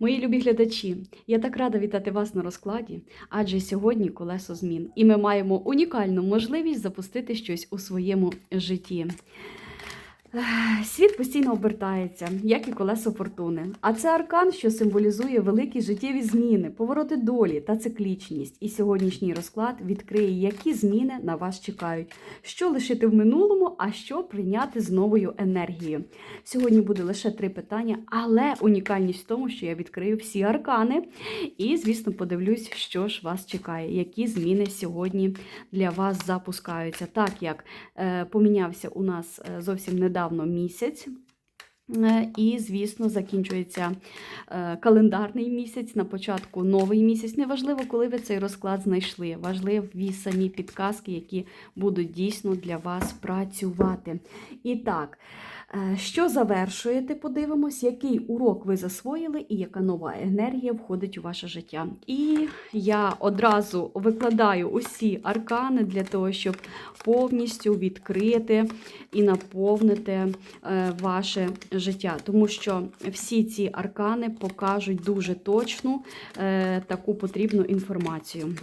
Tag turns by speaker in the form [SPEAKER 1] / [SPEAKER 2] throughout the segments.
[SPEAKER 1] Мої любі глядачі, я так рада вітати вас на розкладі, адже сьогодні колесо змін, і ми маємо унікальну можливість запустити щось у своєму житті. Світ постійно обертається, як і колесо фортуни. А це аркан, що символізує великі життєві зміни, повороти долі та циклічність. І сьогоднішній розклад відкриє, які зміни на вас чекають, що лишити в минулому, а що прийняти з новою енергією. Сьогодні буде лише три питання, але унікальність в тому, що я відкрию всі аркани. І, звісно, подивлюсь, що ж вас чекає, які зміни сьогодні для вас запускаються. Так як е, помінявся у нас е, зовсім недавно місяць. Е, І, звісно, закінчується е, календарний місяць, на початку новий місяць. Неважливо, коли ви цей розклад знайшли. Важливі самі підказки, які будуть дійсно для вас працювати. І так, що завершуєте, подивимось, який урок ви засвоїли і яка нова енергія входить у ваше життя. І я одразу викладаю усі аркани для того, щоб повністю відкрити і наповнити е, ваше життя. Тому що всі ці аркани покажуть дуже точну е, таку потрібну інформацію.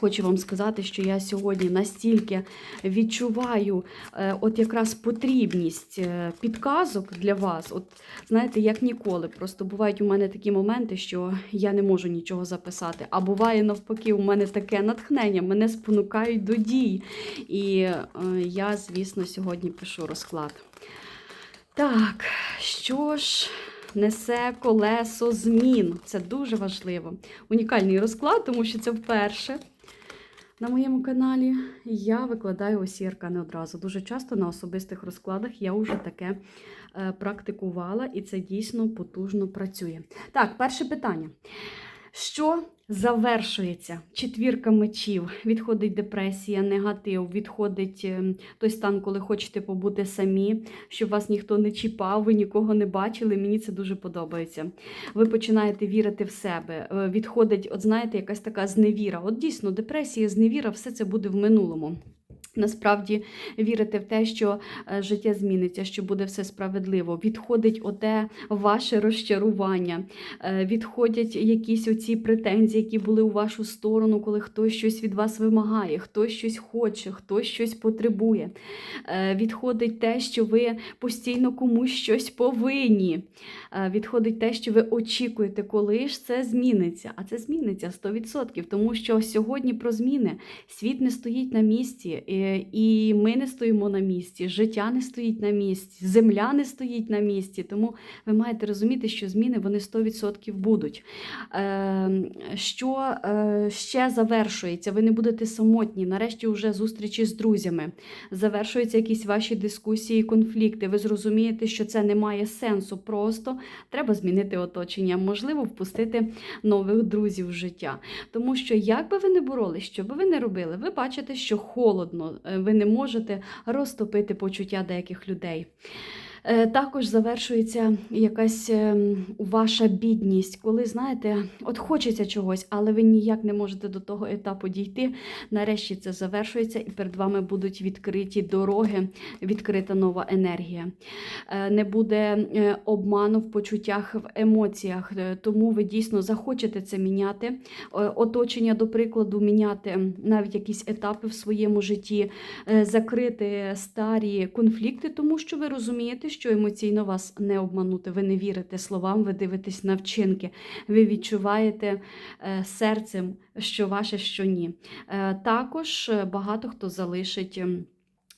[SPEAKER 1] Хочу вам сказати, що я сьогодні настільки відчуваю е, от якраз потрібність е, підказок для вас. От знаєте, як ніколи. Просто бувають у мене такі моменти, що я не можу нічого записати. А буває навпаки, у мене таке натхнення, мене спонукають до дій. І е, я, звісно, сьогодні пишу розклад. Так, що ж. Несе колесо змін. Це дуже важливо. Унікальний розклад, тому що це вперше на моєму каналі. Я викладаю усі аркани одразу. Дуже часто на особистих розкладах я вже таке е, практикувала, і це дійсно потужно працює. Так, перше питання. Що завершується? Четвірка мечів, відходить депресія, негатив, відходить е, той стан, коли хочете побути самі, щоб вас ніхто не чіпав, ви нікого не бачили. Мені це дуже подобається. Ви починаєте вірити в себе. Е, Відходить, от знаєте, якась така зневіра. От дійсно, депресія, зневіра, все це буде в минулому. Насправді вірите в те, що е, життя зміниться, що буде все справедливо. Відходить оте ваше розчарування, е, відходять якісь оці претензії, які були у вашу сторону, коли хтось щось від вас вимагає, хтось щось хоче, хтось щось потребує. Е, Відходить те, що ви постійно комусь щось повинні. Відходить те, що ви очікуєте, коли ж це зміниться. А це зміниться 100%, тому що сьогодні про зміни світ не стоїть на місці. е, І ми не стоїмо на місці, життя не стоїть на місці, земля не стоїть на місці. Тому ви маєте розуміти, що зміни вони 100% будуть. Е, Що е, ще завершується? Ви не будете самотні. Нарешті вже зустрічі з друзями. Завершуються якісь ваші дискусії, конфлікти. Ви зрозумієте, що це не має сенсу. Просто треба змінити оточення, можливо, впустити нових друзів в життя. Тому що, як би ви не боролись, що би ви не робили, ви бачите, що холодно, ви не можете розтопити почуття деяких людей. Е, Також завершується якась ем, ваша бідність, коли знаєте, от хочеться чогось, але ви ніяк не можете до того етапу дійти. Нарешті це завершується, і перед вами будуть відкриті дороги, відкрита нова енергія. Е, Не буде е, обману в почуттях, в емоціях, е, тому ви дійсно захочете це міняти. Е, Оточення, до прикладу, міняти навіть якісь етапи в своєму житті, е, закрити старі конфлікти, тому що ви розумієте, що емоційно вас не обманути. Ви не вірите словам, ви дивитесь на вчинки, ви відчуваєте е, серцем, що ваше, що ні. Е, Також е, багато хто залишить.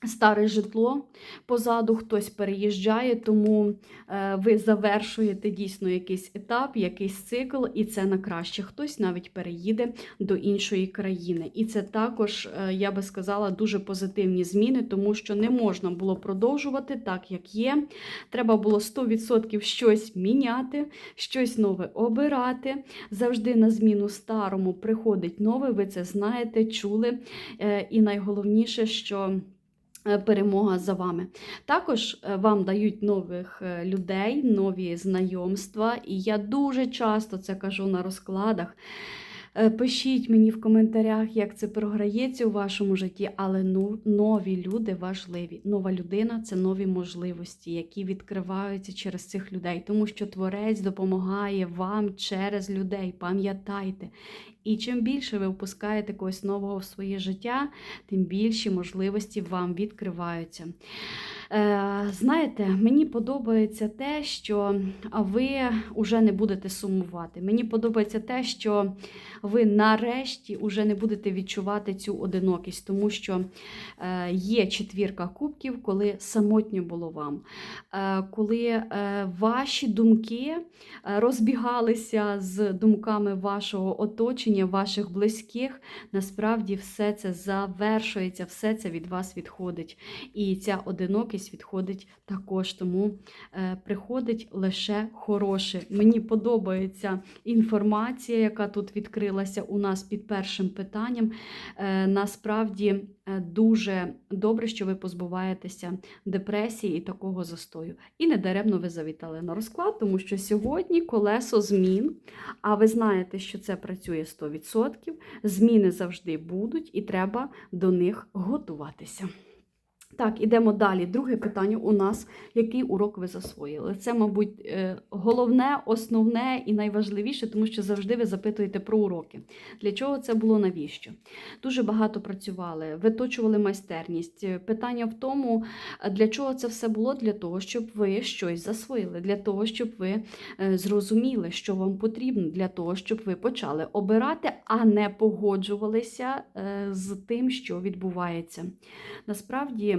[SPEAKER 1] Старе житло позаду хтось переїжджає, тому е, ви завершуєте дійсно якийсь етап, якийсь цикл, і це на краще. Хтось навіть переїде до іншої країни. І це також, е, я би сказала, дуже позитивні зміни, тому що не можна було продовжувати так, як є. Треба було 100% щось міняти, щось нове обирати. Завжди на зміну старому приходить нове. Ви це знаєте, чули. Е, І найголовніше, що. Е, Перемога за вами. Також е, вам дають нових е, людей, нові знайомства, і я дуже часто це кажу на розкладах. Пишіть мені в коментарях, як це програється у вашому житті, але ну, нові люди важливі. Нова людина це нові можливості, які відкриваються через цих людей, тому що Творець допомагає вам через людей. Пам'ятайте. І чим більше ви впускаєте когось нового в своє життя, тим більші можливості вам відкриваються. Е, Знаєте, мені подобається те, що ви вже не будете сумувати. Мені подобається те, що ви нарешті вже не будете відчувати цю одинокість, тому що е, є четвірка кубків, коли самотньо було вам, Е, коли ваші думки розбігалися з думками вашого оточення, ваших близьких. Насправді все це завершується, все це від вас відходить. І ця одинокість відходить також. Тому е, приходить лише хороше. Мені подобається інформація, яка тут відкрилася у нас під першим питанням. Е, насправді е, дуже добре, що ви позбуваєтеся депресії і такого застою. І не даремно ви завітали на розклад, тому що сьогодні колесо змін. А ви знаєте, що це працює 100%. Зміни завжди будуть, і треба до них готуватися. Так, ідемо далі. Друге питання у нас: який урок ви засвоїли? Це, мабуть, е, головне, основне і найважливіше, тому що завжди ви запитуєте про уроки. Для чого це було, навіщо? Дуже багато працювали, виточували майстерність. Питання в тому, для чого це все було? Для того, щоб ви щось засвоїли, для того, щоб ви е, зрозуміли, що вам потрібно, для того, щоб ви почали обирати, а не погоджувалися е, з тим, що відбувається. Насправді.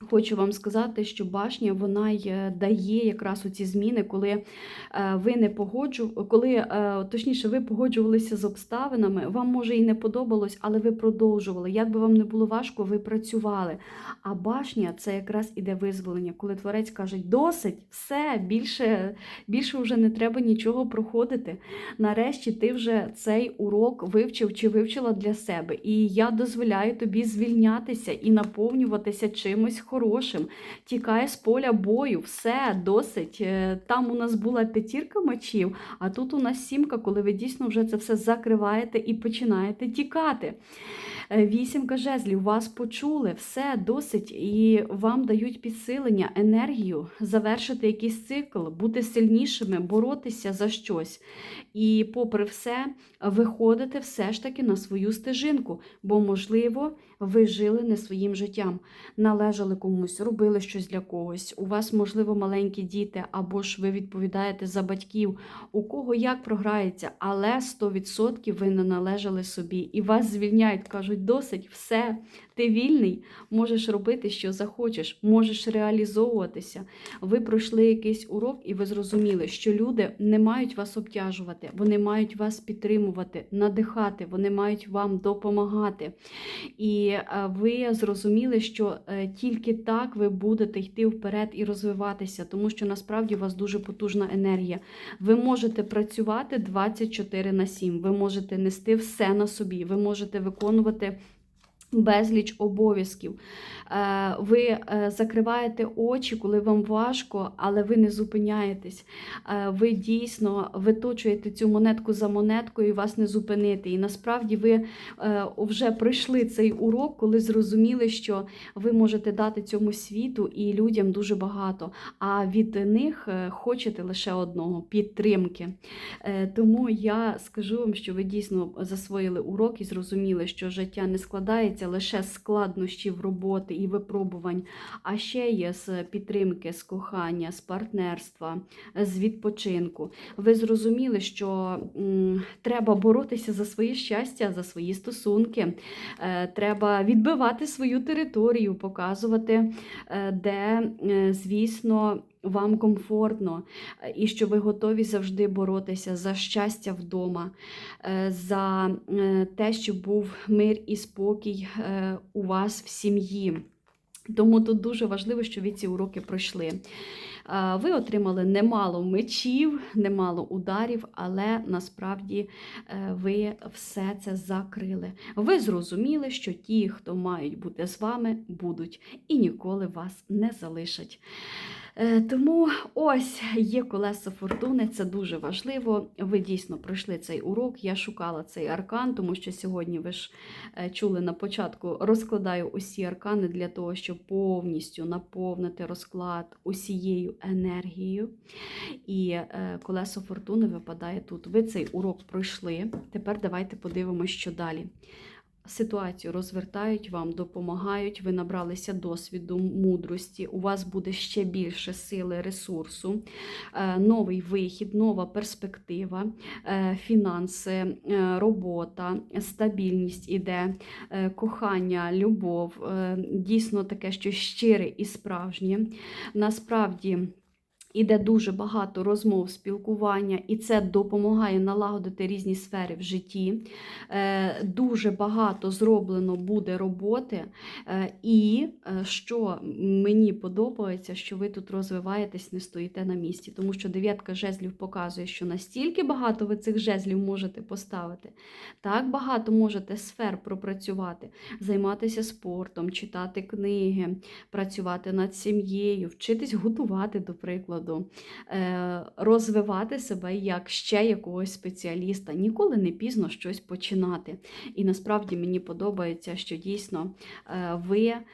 [SPEAKER 1] Хочу вам сказати, що башня вона й дає якраз оці зміни, коли е, ви не погоджу, коли е, точніше ви погоджувалися з обставинами, вам може і не подобалось, але ви продовжували. Як би вам не було важко, ви працювали. А башня це якраз іде визволення, коли творець каже, досить, все, більше, більше вже не треба нічого проходити. Нарешті ти вже цей урок вивчив чи вивчила для себе. І я дозволяю тобі звільнятися і наповнюватися чимось хорошим. Тікає з поля бою, все досить. Е, Там у нас була п'ятірка мечів, а тут у нас сімка, коли ви дійсно вже це все закриваєте і починаєте тікати. Е, Вісімка жезлів, вас почули, все досить, і вам дають підсилення, енергію, завершити якийсь цикл, бути сильнішими, боротися за щось. І, попри все, виходити все ж таки на свою стежинку, бо, можливо, ви жили не своїм життям, належали комусь, робили щось для когось. У вас, можливо, маленькі діти, або ж ви відповідаєте за батьків, у кого як програється, але 100% ви не належали собі. І вас звільняють, кажуть, досить, все, ти вільний, можеш робити, що захочеш, можеш реалізовуватися. Ви пройшли якийсь урок, і ви зрозуміли, що люди не мають вас обтяжувати, вони мають вас підтримувати, надихати, вони мають вам допомагати. І е, ви зрозуміли, що е, тільки так ви будете йти вперед і розвиватися, тому що насправді у вас дуже потужна енергія. Ви можете працювати 24 на 7, ви можете нести все на собі, ви можете виконувати. Безліч обов'язків. Е, Ви е, закриваєте очі, коли вам важко, але ви не зупиняєтесь. Е, Ви дійсно виточуєте цю монетку за монеткою і вас не зупинити. І насправді ви вже пройшли цей урок, коли зрозуміли, що ви можете дати цьому світу і людям дуже багато. А від них хочете лише одного підтримки. Тому я скажу вам, що ви дійсно засвоїли урок і зрозуміли, що життя не складається лише з складнощів роботи і випробувань, а ще є з підтримки, з кохання, з партнерства, з відпочинку. Ви зрозуміли, що м, треба боротися за своє щастя, за свої стосунки. Е, Треба відбивати свою територію, показувати, е, де, е, звісно, вам комфортно, е, і що ви готові завжди боротися за щастя вдома, е, за е, те, щоб був мир і спокій у вас в сім'ї. Тому тут дуже важливо, що ви ці уроки пройшли. Ви отримали немало мечів, немало ударів, але насправді ви все це закрили. Ви зрозуміли, що ті, хто мають бути з вами, будуть і ніколи вас не залишать. Е, Тому ось є колесо фортуни, це дуже важливо. Ви дійсно пройшли цей урок. Я шукала цей аркан, тому що сьогодні ви ж е, чули на початку, розкладаю усі аркани для того, щоб повністю наповнити розклад усією енергією. І е, колесо фортуни випадає тут. Ви цей урок пройшли. Тепер давайте подивимося, що далі. Ситуацію розвертають вам, допомагають, ви набралися досвіду, мудрості, у вас буде ще більше сили, ресурсу, е, новий вихід, нова перспектива, е, фінанси, е, робота, стабільність іде, кохання, любов, дійсно таке, що щире і справжнє. Насправді. Іде дуже багато розмов, спілкування, і це допомагає налагодити різні сфери в житті. Е, Дуже багато зроблено буде роботи. Е, І е, що мені подобається, що ви тут розвиваєтесь, не стоїте на місці, тому що дев'ятка жезлів показує, що настільки багато ви цих жезлів можете поставити, так багато можете сфер пропрацювати, займатися спортом, читати книги, працювати над сім'єю, вчитись готувати, до прикладу, е, розвивати себе як ще якогось спеціаліста. Ніколи не пізно щось починати. І насправді мені подобається, що дійсно е, ви. е,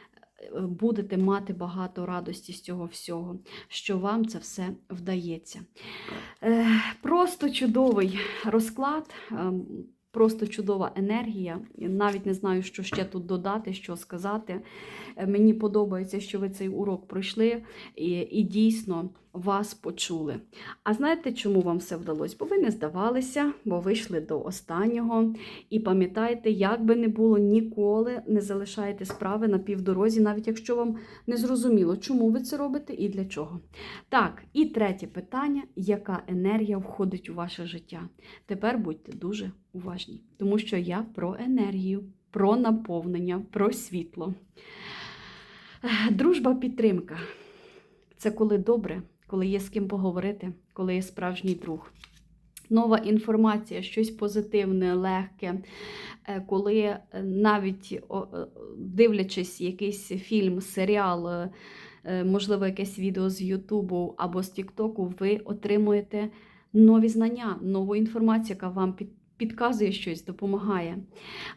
[SPEAKER 1] Будете мати багато радості з цього всього, що вам це все вдається. Просто чудовий розклад, просто чудова енергія. Навіть не знаю, що ще тут додати, що сказати. Мені подобається, що ви цей урок пройшли і, і дійсно вас почули. А знаєте, чому вам все вдалося? Бо ви не здавалися, бо вийшли до останнього. І пам'ятайте, як би не було, ніколи не залишайте справи на півдорозі, навіть якщо вам не зрозуміло, чому ви це робите і для чого. Так, і третє питання: яка енергія входить у ваше життя? Тепер будьте дуже уважні, тому що я про енергію, про наповнення, про світло. Дружба, підтримка це коли добре, коли є з ким поговорити, коли є справжній друг. Нова інформація, щось позитивне, легке, е, коли е, навіть е, дивлячись якийсь фільм, серіал, можливо, якесь відео з Ютубу або з Тіктоку, ви отримуєте нові знання, нову інформацію, яка вам під, підказує щось, допомагає.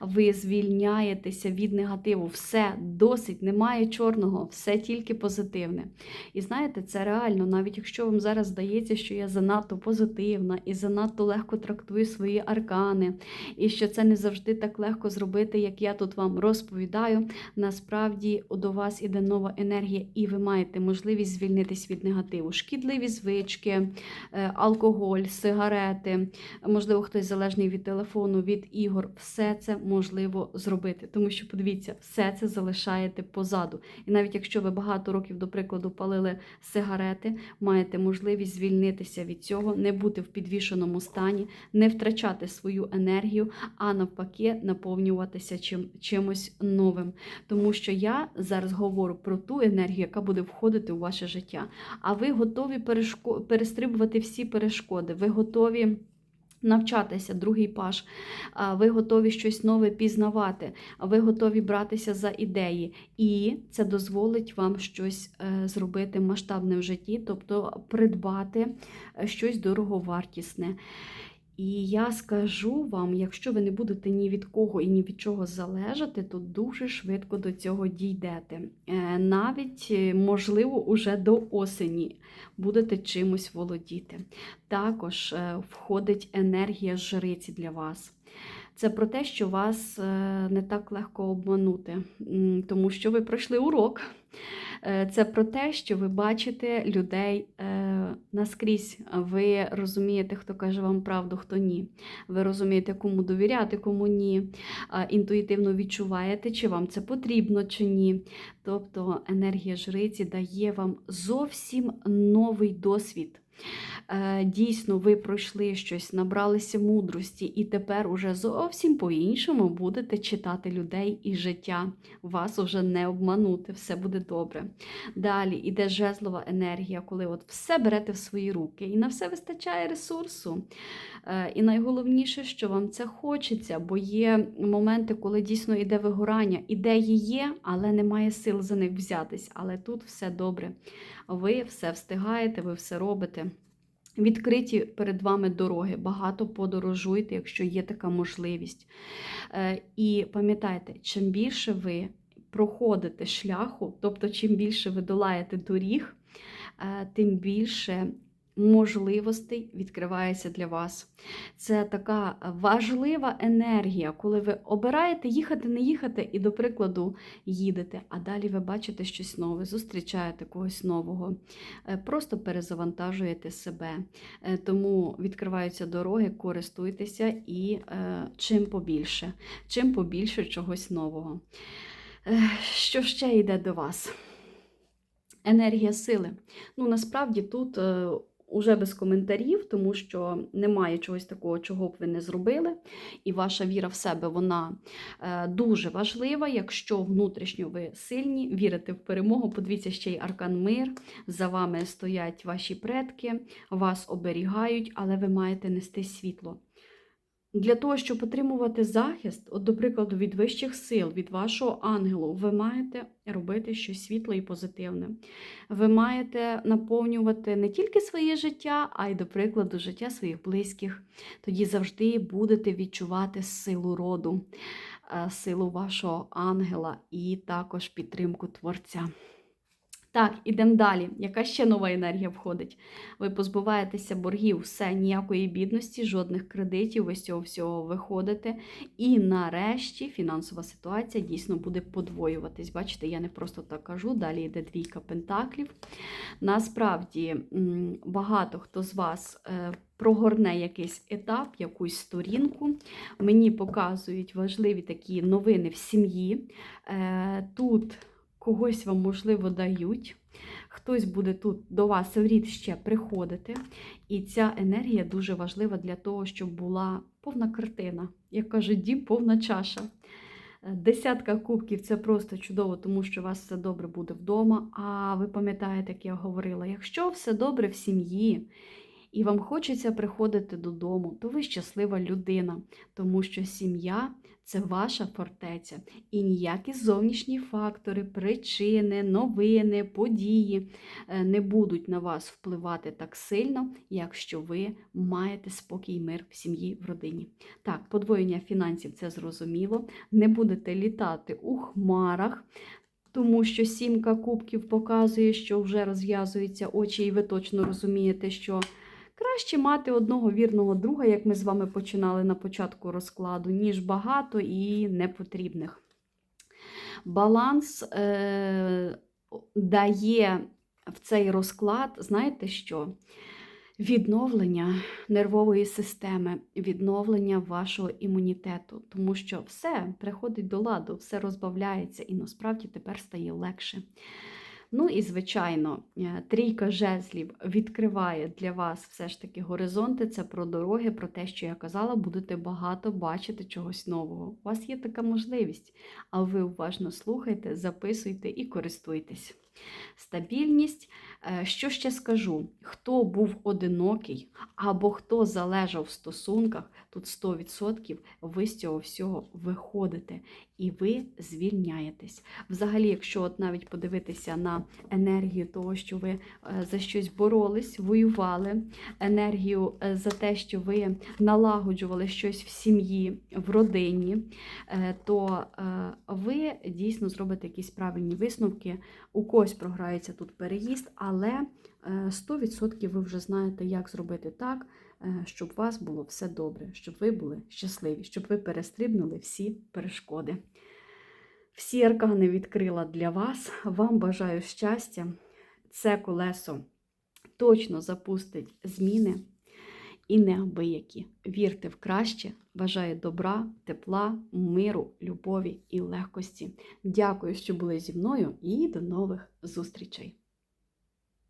[SPEAKER 1] Ви звільняєтеся від негативу. Все досить, немає чорного, все тільки позитивне. І знаєте, це реально, навіть якщо вам зараз здається, що я занадто позитивна і занадто легко трактую свої аркани, і що це не завжди так легко зробити, як я тут вам розповідаю. Насправді до вас іде нова енергія, і ви маєте можливість звільнитись від негативу. Шкідливі звички, е, алкоголь, сигарети, можливо, хтось залежний від телефону, від ігор. Все це можливо зробити. Тому що, подивіться, все це залишаєте позаду. І навіть якщо ви багато років, до прикладу, палили сигарети, маєте можливість звільнитися від цього, не бути в підвішеному стані, не втрачати свою енергію, а навпаки, наповнюватися чим, чимось новим. Тому що я зараз говорю про ту енергію, яка буде входити у ваше життя. А ви готові перешко... перестрибувати всі перешкоди, ви готові. Навчатися, другий паш, ви готові щось нове пізнавати, ви готові братися за ідеї, і це дозволить вам щось е, зробити масштабне в житті, тобто придбати е, щось дороговартісне. І я скажу вам, якщо ви не будете ні від кого і ні від чого залежати, то дуже швидко до цього дійдете. Е, Навіть, е, можливо, уже до осені будете чимось володіти. Також е, входить енергія жриці для вас. Це про те, що вас не так легко обманути, тому що ви пройшли урок. Е, Це про те, що ви бачите людей е, наскрізь. Ви розумієте, хто каже вам правду, хто ні. Ви розумієте, кому довіряти, кому ні. Інтуїтивно відчуваєте, чи вам це потрібно, чи ні. Тобто енергія жриці дає вам зовсім новий досвід. Е, Дійсно, ви пройшли щось, набралися мудрості, і тепер уже зовсім по-іншому будете читати людей і життя. Вас уже не обманути, все буде добре. Далі іде жезлова енергія, коли от все берете в свої руки, і на все вистачає ресурсу. Е, І найголовніше, що вам це хочеться, бо є моменти, коли дійсно йде вигорання. Ідеї є, але немає сил за них взятись. Але тут все добре. Ви все встигаєте, ви все робите. Відкриті перед вами дороги, багато подорожуйте, якщо є така можливість. Е, І пам'ятайте, чим більше ви проходите шляху, тобто чим більше ви долаєте доріг, е, тим більше можливостей відкривається для вас. Це така важлива енергія, коли ви обираєте їхати, не їхати, і, до прикладу, їдете, а далі ви бачите щось нове, зустрічаєте когось нового, е, просто перезавантажуєте себе. Е, Тому відкриваються дороги, користуйтеся і е, чим побільше, чим побільше чогось нового. Що ще йде до вас? Енергія сили. Ну, насправді тут уже без коментарів, тому що немає чогось такого, чого б ви не зробили. І ваша віра в себе вона е, дуже важлива. Якщо внутрішньо ви сильні, вірите в перемогу, подивіться ще й аркан мир. За вами стоять ваші предки, вас оберігають, але ви маєте нести світло. Для того, щоб отримувати захист, от, до прикладу, від вищих сил, від вашого ангелу, ви маєте робити щось світле і позитивне. Ви маєте наповнювати не тільки своє життя, а й, до прикладу, життя своїх близьких. Тоді завжди будете відчувати силу роду, е, силу вашого ангела і також підтримку Творця. Так, ідемо далі. Яка ще нова енергія входить? Ви позбуваєтеся боргів, все, ніякої бідності, жодних кредитів, ви з цього всього виходите. І нарешті фінансова ситуація дійсно буде подвоюватись. Бачите, я не просто так кажу, далі йде двійка пентаклів. Насправді, багато хто з вас е, прогорне якийсь етап, якусь сторінку. Мені показують важливі такі новини в сім'ї. Е, Тут когось вам, можливо, дають. Хтось буде тут до вас в рід ще приходити. І ця енергія дуже важлива для того, щоб була повна картина. Як кажуть, дім повна чаша. Десятка кубків це просто чудово, тому що у вас все добре буде вдома. А ви пам'ятаєте, як я говорила, якщо все добре в сім'ї, і вам хочеться приходити додому, то ви щаслива людина, тому що сім'я це ваша фортеця. І ніякі зовнішні фактори, причини, новини, події е, не будуть на вас впливати так сильно, якщо ви маєте спокій мир в сім'ї, в родині. Так, подвоєння фінансів це зрозуміло. Не будете літати у хмарах. Тому що сімка кубків показує, що вже розв'язуються очі, і ви точно розумієте, що Краще мати одного вірного друга, як ми з вами починали на початку розкладу, ніж багато і непотрібних. Баланс е, дає в цей розклад, знаєте що? Відновлення нервової системи, відновлення вашого імунітету, тому що все приходить до ладу, все розбавляється і насправді тепер стає легше. Ну і, звичайно, е, трійка жезлів відкриває для вас все ж таки горизонти. Це про дороги, про те, що я казала, будете багато бачити чогось нового. У вас є така можливість, а ви уважно слухайте, записуйте і користуйтесь. Стабільність. Е, Що ще скажу? Хто був одинокий або хто залежав в стосунках, тут 100% ви з цього всього виходите і ви звільняєтесь. Взагалі, якщо от навіть подивитися на енергію того, що ви е, за щось боролись, воювали, енергію е, за те, що ви налагоджували щось в сім'ї, в родині, то ви дійсно зробите якісь правильні висновки. У когось програється тут переїзд, але 100% ви вже знаєте, як зробити так, щоб у вас було все добре, щоб ви були щасливі, щоб ви перестрибнули всі перешкоди. Всі аркани відкрила для вас. Вам бажаю щастя. Це колесо точно запустить зміни і неабиякі. Вірте в краще. Бажаю добра, тепла, миру, любові і легкості. Дякую, що були зі мною, і до нових зустрічей!